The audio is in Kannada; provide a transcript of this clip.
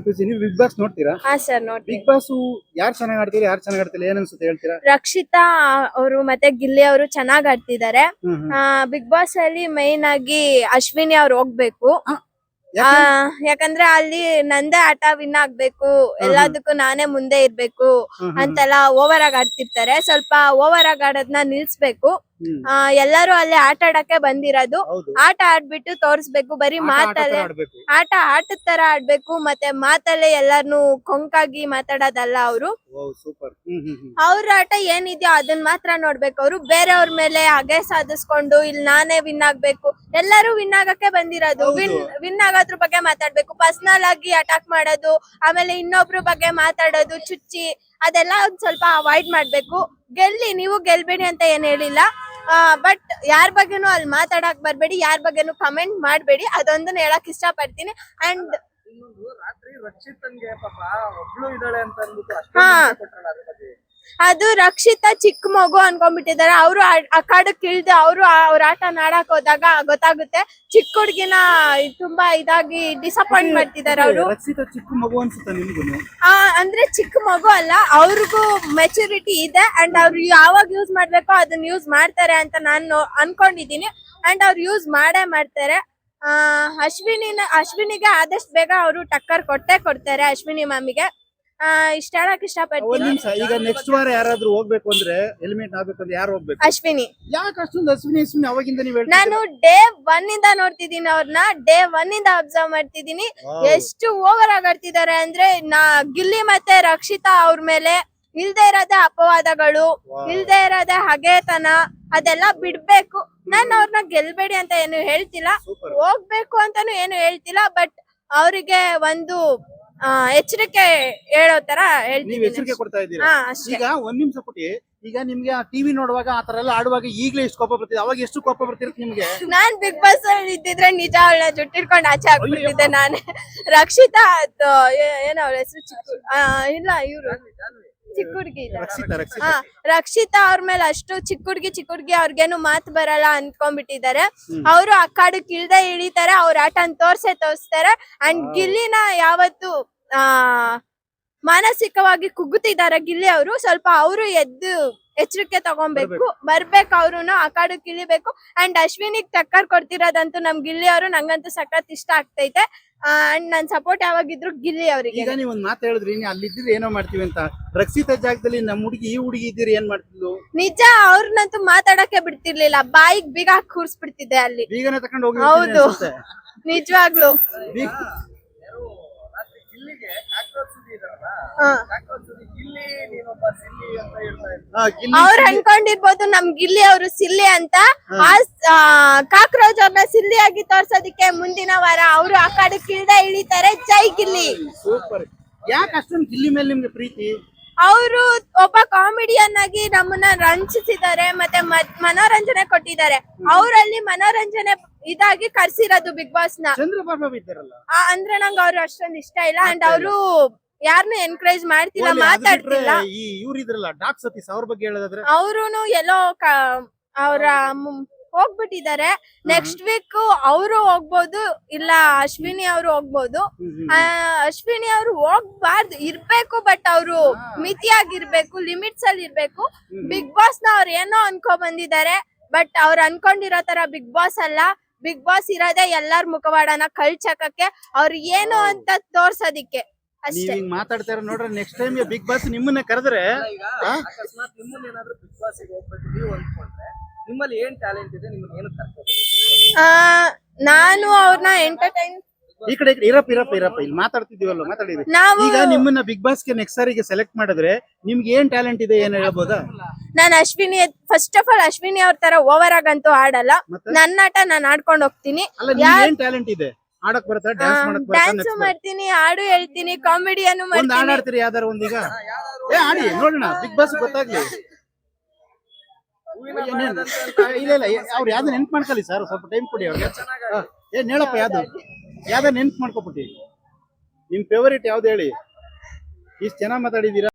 ಖುಷಿ ನೀವು ಬಿಗ್ ಬಾಸ್ ನೋಡ್ತೀರಾ? ಹಾ ಸರ್ ಬಿಗ್ ಬಾಸ್ ಯಾರು ಚೆನ್ನಾಗಿ ಆಡ್ತೀರಿ ಯಾರು ಚೆನ್ನಾಗಿ ಆಡ್ತಿಲ್ಲ ಏನ್ ಅನ್ಸುತ್ತೆ ಹೇಳ್ತೀರಾ? ರಕ್ಷಿತಾ ಅವರು ಮತ್ತೆ ಗಿಲ್ಲಿ ಅವರು ಚೆನ್ನಾಗ್ ಆಡ್ತಿದ್ದಾರೆ ಹ್ಮ್ ಹ್ಮ್. ಬಿಗ್ ಬಾಸ್ ಅಲ್ಲಿ ಮೈನ್ ಆಗಿ ಅಶ್ವಿನಿ ಅವ್ರು ಹೋಗ್ಬೇಕು. ಆ, ಯಾಕೆ? ಯಾಕಂದ್ರೆ ಅಲ್ಲಿ ನಂದೇ ಆಟ ವಿನ್ ಆಗ್ಬೇಕು. ಎಲ್ಲದಕ್ಕೂ ನಾನೇ ಮುಂದೆ ಇರ್ಬೇಕು ಹ್ಮ್ ಹ್ಮ್ ಅಂತೆಲ್ಲ ಓವರ್ ಆಗಿ ಆಡ್ತಿರ್ತಾರೆ. ಸ್ವಲ್ಪ ಓವರ್ ಆಗಿ ಆಡೋದ್ನ ನಿಲ್ಸ್ಬೇಕು. ಎಲ್ಲರೂ ಅಲ್ಲಿ ಆಟ ಆಡಕ್ಕೆ ಬಂದಿರೋದು. ಆಟ ಆಡ್ಬಿಟ್ಟು ತೋರ್ಸ್ಬೇಕು ಬರೀ ಮಾತಲ್ಲೇ. ಆಟ ಆಟದ ತರ ಆಡ್ಬೇಕು ಮತ್ತೆ ಮಾತಲ್ಲೇ ಎಲ್ಲಾರ್ನು ಕೊಂಕಾಗಿ ಮಾತಾಡೋದಲ್ಲ ಅವರು. ಅವ್ರ ಆಟ ಏನಿದೆಯೋ ಅದನ್ನ ಮಾತ್ರ ನೋಡ್ಬೇಕು ಅವರು. ಬೇರೆಯವ್ರ ಮೇಲೆ ಹಗೆ ಸಾಧಿಸ್ಕೊಂಡು ಇಲ್ಲಿ ನಾನೇ ವಿನ್ ಆಗ್ಬೇಕು. ಎಲ್ಲರೂ ವಿನ್ ಆಗಕ್ಕೆ ಬಂದಿರೋದು. ವಿನ್ ವಿನ್ ಆಗೋದ್ರ ಬಗ್ಗೆ ಮಾತಾಡ್ಬೇಕು. ಪರ್ಸನಲ್ ಆಗಿ ಅಟ್ಯಾಕ್ ಮಾಡೋದು ಆಮೇಲೆ ಇನ್ನೊಬ್ರ ಬಗ್ಗೆ ಮಾತಾಡೋದು ಚುಚ್ಚಿ ಅದೆಲ್ಲ ಒಂದ್ ಸ್ವಲ್ಪ ಅವಾಯ್ಡ್ ಮಾಡ್ಬೇಕು. ಗೆಲ್ಲಿ ನೀವು ಗೆಲ್ಬೇಡಿ ಅಂತ ಏನ್ ಹೇಳಿಲ್ಲ. ಬಟ್ ಯಾರ ಬಗ್ಗೆನೂ ಅಲ್ಲಿ ಮಾತಾಡಕ್ ಬರ್ಬೇಡಿ ಯಾರ ಬಗ್ಗೆನೂ ಕಮೆಂಟ್ ಮಾಡ್ಬೇಡಿ. ಅದೊಂದನ್ನ ಹೇಳಕ್ ಇಷ್ಟ ಪಡ್ತೀನಿ ಅಂಡ್ ಇನ್ನೊಂದು ರಾತ್ರಿ ರಕ್ಷಿತನ್ಗೆ ಪಾಪ ಒಬ್ಳು ಇದ್ದಾಳೆ ಅಂತ ಅಂದ್ಬಿಟ್ಟು ಹಾ. ಅದು ರಕ್ಷಿತಾ ಚಿಕ್ಕ ಮಗು ಅನ್ಕೊಂಡ್ಬಿಟ್ಟಿದ್ದಾರೆ. ಅವರು ಅಖಾಡಕ್ ಇಳ್ದು ಅವರು ಅವ್ರ ಆಟ ನಾಡಕ್ ಹೋದಾಗ ಗೊತ್ತಾಗುತ್ತೆ ಚಿಕ್ಕ ಹುಡ್ಗಿನ ತುಂಬಾ ಇದಾಗಿ ಡಿಸಪಾಯಿಂಟ್ ಮಾಡ್ತಿದ್ದಾರೆ ಅವರು. ರಕ್ಷಿತ ಚಿಕ್ಕ ಮಗು ಅನ್ಸುತ್ತೆ ನಿಮ್ಗೂ ಅಂದ್ರೆ ಚಿಕ್ಕ ಮಗು ಅಲ್ಲ ಅವ್ರಿಗೂ ಮೆಚುರಿಟಿ ಇದೆ ಅಂಡ್ ಅವ್ರು ಯಾವಾಗ ಯೂಸ್ ಮಾಡ್ಬೇಕೋ ಅದನ್ನ ಯೂಸ್ ಮಾಡ್ತಾರೆ ಅಂತ ನಾನು ಅನ್ಕೊಂಡಿದೀನಿ. ಅಂಡ್ ಅವ್ರು ಯೂಸ್ ಮಾಡೇ ಮಾಡ್ತಾರೆ. ಆ ಅಶ್ವಿನಿನ ಅಶ್ವಿನಿಗೆ ಆದಷ್ಟು ಬೇಗ ಅವರು ಟಕ್ಕರ್ ಕೊಟ್ಟೆ ಕೊಡ್ತಾರೆ ಅಶ್ವಿನಿ ಮ್ಯಾಮಿಗೆ. ಆ ಇಷ್ಟ ಹೇಳಕ್ ಒಂದ್ ಇಷ್ಟಪಡ್ತೀನಿ ಈಗ ನೆಕ್ಸ್ಟ್ ವಾರ ಯಾರಾದ್ರೂ ಹೋಗ್ಬೇಕು ಅಂದ್ರೆ ಎಲಿಮಿನೇಟ್ ಆಗ್ಬೇಕು ಅಂದ್ರೆ ಯಾರು ಹೋಗ್ಬೇಕು? ಅಶ್ವಿನಿ. ಯಾಕೆ ಅಷ್ಟೊಂದು ಅಶ್ವಿನಿ ಅಶ್ವಿನಿ ಅವಾಗಿಂದ ನೀವು ನಾನು ಡೇ ಒನ್ ಇಂದ ನೋಡ್ತಿದ್ದೀನಿ ಅವ್ರನ್ನ ಡೇ ಒನ್ ಇಂದ ಅಬ್ಸರ್ವ್ ಮಾಡ್ತಿದ್ದೀನಿ. ಎಷ್ಟು ಓವರ್ ಆಗಿ ಆಡ್ತಿದ್ದಾರೆ ಅಂದ್ರೆ ನಾ ಗಿಲ್ಲಿ ಮತ್ತೆ ರಕ್ಷಿತಾ ಅವ್ರ ಮೇಲೆ ಇಲ್ದೇ ಇರೋದೇ ಅಪವಾದಗಳು ಇಲ್ದೇ ಇರೋದೇ ಹಗೆತನ ಅದೆಲ್ಲ ಬಿಡ್ಬೇಕು. ನಾನು ಅವ್ರನ್ನ ಗೆಲ್ಬೇಡಿ ಅಂತ ಏನು ಹೇಳ್ತಿಲ್ಲ. ಹೋಗ್ಬೇಕು ಅಂತಾನು ಏನು ಹೇಳ್ತಿಲ್ಲ ಬಟ್ ಅವರಿಗೆ ಒಂದು ಎಚ್ಚರಿಕೆ ಹೇಳೋ ತರ ನೀವ್ ಹೇಳ್ತೀನಿ ಎಚ್ಚರಿಕೆ ಕೊಡ್ತಾ ಇದ್ದೀರಾ? ಹಾ ಅಷ್ಟೇ. ಈಗ ಒಂದ್ ನಿಮಿಷ ಪುಟಿ ಈಗ ನಿಮ್ಗೆ ಟಿವಿ ನೋಡುವಾಗ ಆ ತರ ಎಲ್ಲ ಆಡುವಾಗ ಈಗ್ಲೇ ಎಷ್ಟು ಕೋಪ ಬರ್ತಿದೆ. ಅವಾಗ ಎಷ್ಟು ಕೋಪ ಬರ್ತಿರುತ್ತೆ ನಿಮ್ಗೆ? ನಾನ್ ಬಿಗ್ ಬಾಸ್ ಅಲ್ಲಿ ಇದ್ದಿದ್ರೆ ನಿಜ ಅವಳ ಜುಟ್ಟಿಡ್ಕೊಂಡು ಆಚೆ ಹಾಕ್ಬಿಟ್ಟಿದ್ದೆ ನಾನೇ. ರಕ್ಷಿತಾ ಅದು ಏನೋ ಅವಳ ಹೆಸರು ಚಿಕ್ಕ ಆ, ಇಲ್ಲ ಇವ್ರು. ಚಿಕ್ಕ ಹುಡುಗಿ ಇದೆ ರಕ್ಷಿತ ರಕ್ಷಿತ. ಹಾ ರಕ್ಷಿತಾ ಅವ್ರ ಮೇಲೆ ಅಷ್ಟು ಚಿಕ್ಕ ಹುಡ್ಗಿ ಚಿಕ್ಕ ಹುಡ್ಗಿ ಅವ್ರಿಗೇನು ಮಾತು ಬರಲ್ಲ ಅನ್ಕೊಂಡ್ಬಿಟ್ಟಿದ್ದಾರೆ. ಅವರು ಆ ಕಾಡು ಕಿಳ್ದೆ ಇಳಿತಾರೆ ಅವ್ರ ಆಟನ್ ತೋರ್ಸೆ ತೋರಿಸ್ತಾರೆ. ಅಂಡ್ ಗಿಲ್ಲಿನ ಯಾವತ್ತು ಆ ಮಾನಸಿಕವಾಗಿ ಕುಗ್ಗುತ್ತಿದ್ದಾರೆ ಗಿಲ್ಲಿ ಅವರು. ಸ್ವಲ್ಪ ಅವರು ಎದ್ದು ಎಚ್ಚರಿಕೆ ತಗೊಬೇಕು. ಬರ್ಬೇಕು. ಅವ್ರುನು ಆ ಕಾಡಕ್ ಇಳಿಬೇಕು ಅಂಡ್ ಅಶ್ವಿನಿಗ್ ಟಕ್ಕರ್ ಕೊಡ್ತಿರೋದಂತೂ ನಮ್ ಗಿಲ್ಲಿ ಅವರು ನಂಗಂತೂ ಸಖತ್ ಇಷ್ಟ ಆಗ್ತೈತೆ. ಅಂಡ್ ನನ್ ಸಪೋರ್ಟ್ ಯಾವಾಗಿದ್ರು ಗಿಲ್ಲಿ ಅವರಿಗೆ. ಈಗ ನೀವ್ ಒಂದ್ ಮಾತು ಹೇಳಿದ್ರಿ ನೀ ಅಲ್ಲಿ ಇದ್ದಿದ್ರೆ ಏನೋ ಮಾಡ್ತೀವಿ ಅಂತ. ರಕ್ಷಿತ ಜಾಗದಲ್ಲಿ ನಮ್ ಹುಡುಗಿ ಈ ಹುಡುಗಿ ಇದ್ದೀರಿ ಏನ್ ಮಾಡ್ತಿದ್ಲು? ನಿಜ ಅವ್ರನ್ನಂತೂ ಮಾತಾಡಕ್ಕೆ ಬಿಡ್ತಿರ್ಲಿಲ್ಲ. ಬಾಯಿಗ್ ಬೀಗ ಹಾಕಿ ಕೂರ್ಸ್ಬಿಡ್ತಿದ್ದೆ ಅಲ್ಲಿ. ಬೀಗನೆ ತಕೊಂಡು ಹೋಗಿ ಹೌದು. ನಿಜವಾಗ್ಲು ರಾತ್ರಿ ಗಿಲ್ಲಿಗೆ ಕಾಕ್ರೋಚ್ ಸುದ್ದಿ ಇದಾರಲ್ಲ ಹ. ಕಾಕ್ರೋಚ್ ಸುದ್ದಿ ಗಿಲ್ಲಿ ನೀನೊಬ್ಬ ಸಿಲ್ಲಿ ಅಂತ ಹೇಳ್ತಾ ಇದ್ರು ಅವ್ರ ಅನ್ಕೊಂಡಿರ್ಬೋದು ನಮ್ ಗಿಲ್ಲಿ ಅವರು ಸಿಲ್ಲಿ ಅಂತ. ಆ ಕಾಕ್ರೋಚ್ ಅವ್ರನ್ನ ಸಿಲ್ಲಿ ಆಗಿ ತೋರ್ಸೋದಿಕ್ಕೆ ಮುಂದಿನ ವಾರ ಅವರು ಆ ಕಡೆ ಕಿಳ್ದ ಇಳಿತಾರೆ. ಜೈ ಗಿಲ್ಲಿ. ಸೂಪರ್. ಯಾಕೆ ಅಷ್ಟೊಂದು ಗಿಲ್ಲಿ ಮೇಲೆ ನಿಮ್ಗೆ ಪ್ರೀತಿ? ಅವರು ಒಬ್ಬ ಕಾಮಿಡಿಯನ್ ಆಗಿ ನಮ್ಮನ್ನ ರಂಜಿಸಿದ್ದಾರೆ ಮತ್ತೆ ಮನೋರಂಜನೆ ಕೊಟ್ಟಿದ್ದಾರೆ. ಅವರಲ್ಲಿ ಮನೋರಂಜನೆ ಇದಾಗಿ ಕರ್ಸಿರೋದು ಬಿಗ್ ಬಾಸ್ನ ಅಂದ್ರೆ ನಂಗೆ ಅವ್ರು ಅಷ್ಟೊಂದು ಇಷ್ಟ ಇಲ್ಲ. ಅಂಡ್ ಅವರು ಯಾರನ್ನೂ ಎನ್ಕರೇಜ್ ಮಾಡ್ತಿಲ್ಲ ಮಾತಾಡ್ತಿಲ್ಲ. ಈ ಇವ್ರು ಇದ್ರಲ್ಲ ಡಾಕ್ ಸತೀಶ್ ಅವ್ರ ಬಗ್ಗೆ ಹೇಳೋದಾದ್ರೆ? ಅವ್ರುನು ಎಲ್ಲೋ ಅವರ ಹೋಗ್ಬಿಟ್ಟಿದ್ದಾರೆ. ನೆಕ್ಸ್ಟ್ ವೀಕ್ ಅವರು ಹೋಗ್ಬೋದು ಇಲ್ಲ ಅಶ್ವಿನಿ ಅವರು ಹೋಗ್ಬೋದು. ಆ, ಅಶ್ವಿನಿ ಅವರು ಹೋಗ್ಬಾರ್ದು ಇರ್ಬೇಕು ಬಟ್ ಅವರು ಮಿತಿಯಾಗಿರ್ಬೇಕು ಲಿಮಿಟ್ಸ್ ಅಲ್ಲಿ ಇರ್ಬೇಕು. ಬಿಗ್ ಬಾಸ್ನ ಅವ್ರು ಏನೋ ಅನ್ಕೊ ಬಂದಿದ್ದಾರೆ ಬಟ್ ಅವ್ರು ಅನ್ಕೊಂಡಿರೋ ತರ ಬಿಗ್ ಬಾಸ್ ಅಲ್ಲ. ಬಿಗ್ ಬಾಸ್ ಇರೋದೇ ಎಲ್ಲಾರ್ ಮುಖವಾಡನ ಕಳ್ಚಕಕ್ಕೆ ಅವ್ರು ಏನು ಅಂತ ತೋರ್ಸೋದಿಕ್ಕೆ. ನೀವ್ ಅಷ್ಟೇ. ಹಿಂಗ್ ಮಾತಾಡ್ತಾರ ನೋಡ್ರೆ ನೆಕ್ಸ್ಟ್ ಟೈಮ್ ಬಿಗ್ ಬಾಸ್ ನಿಮ್ಮನ್ನ ಕರೆದ್ರೆ ಈಗ ಅಕಸ್ಮಾತ್ ನಿಮ್ಮನ್ನ ಏನಾದ್ರು ಬಿಗ್ ಬಾಸ್ಗೆ ಹೋಗ್ಬೇಕು ನೀವು ನಿಮ್ಮಲ್ಲಿ ಏನ್ ಟ್ಯಾಲೆಂಟ್ ಇದೆ ನಿಮ್ಮನ್ನ ಏನು ಆ, ನಾನು ಅವ್ರನ್ನ ಎಂಟರ್ಟೈನ್ ಈ ಕಡೆ ಈ ಕಡೆ ಇರಪ್ಪ ಇರಪ್ಪ ಇರಪ್ಪ ಇಲ್ಲಿ ಮಾತಾಡ್ತಿದೀವಲ್ಲ ಮಾತಾಡಿದ್ರಿ ನಾವು ಈಗ ನಿಮ್ಮನ್ನ ಬಿಗ್ ಬಾಸ್ಗೆ ನೆಕ್ಸ್ಟ್ ಸಾರಿಗೆ ಸೆಲೆಕ್ಟ್ ಮಾಡಿದ್ರೆ ನಿಮ್ಗೆ ಏನ್ ಟ್ಯಾಲೆಂಟ್ ಇದೆ ಏನ್ ಹೇಳ್ಬೋದಾ? ನಾನು Ashwini first of all Ashwini ಅವ್ರ ತರ ಓವರ್ ಆಗಂತೂ ಆಡಲ್ಲ. ಮತ್ತೆ? ನನ್ನ ಆಟ ನಾನು ಆಡ್ಕೊಂಡು ಹೋಗ್ತೀನಿ. ಅಲ್ಲ ನಿಮ್ಗೆ ಏನ್ ಟ್ಯಾಲೆಂಟ್ ಇದೆ? ಆಡಕ್ ಬರುತ್ತಾ? ಡ್ಯಾನ್ಸ್ ಮಾಡಕ್ ಡ್ಯಾನ್ಸ್ ಮಾಡ್ತೀನಿ ಹಾಡು ಹೇಳ್ತೀನಿ ಕಾಮಿಡಿಯನ್ನು ಒಂದ್ ಹಾಡ್ ಮಾಡ್ತೀನಿ. ಆಡ್ತೀರಿ ಯಾವ್ದಾರ ಒಂದೀಗ ಏ ಆಡಿ ನೋಡೋಣ ಬಿಗ್ ಬಾಸ್ ಗೊತ್ತಾಗ್ಲಿ. ಏನೇನ್- ಇಲ್ಲ ಇಲ್ಲ ಅವ್ರು ಯಾವ್ದು ನೆನ್ಪ್ ಮಾಡ್ಕೊಳ್ಳಿ ಸರ್ ಸ್ವಲ್ಪ ಟೈಮ್ ಕೊಡಿ ಅವ್ರಿಗೆ. ಆ, ಏನ್ ಹೇಳಪ್ಪ ಯಾವ್ದು? ಯಾವ್ದು ನೆನ್ಪ್ ಮಾಡ್ಕೊಬಿಟ್ಟಿ ನಿಮ್ ಫೇವರಿಟ್ ಯಾವ್ದು ಹೇಳಿ? ಇಷ್ಟು ಜನ ಮಾತಾಡಿದೀರಾ?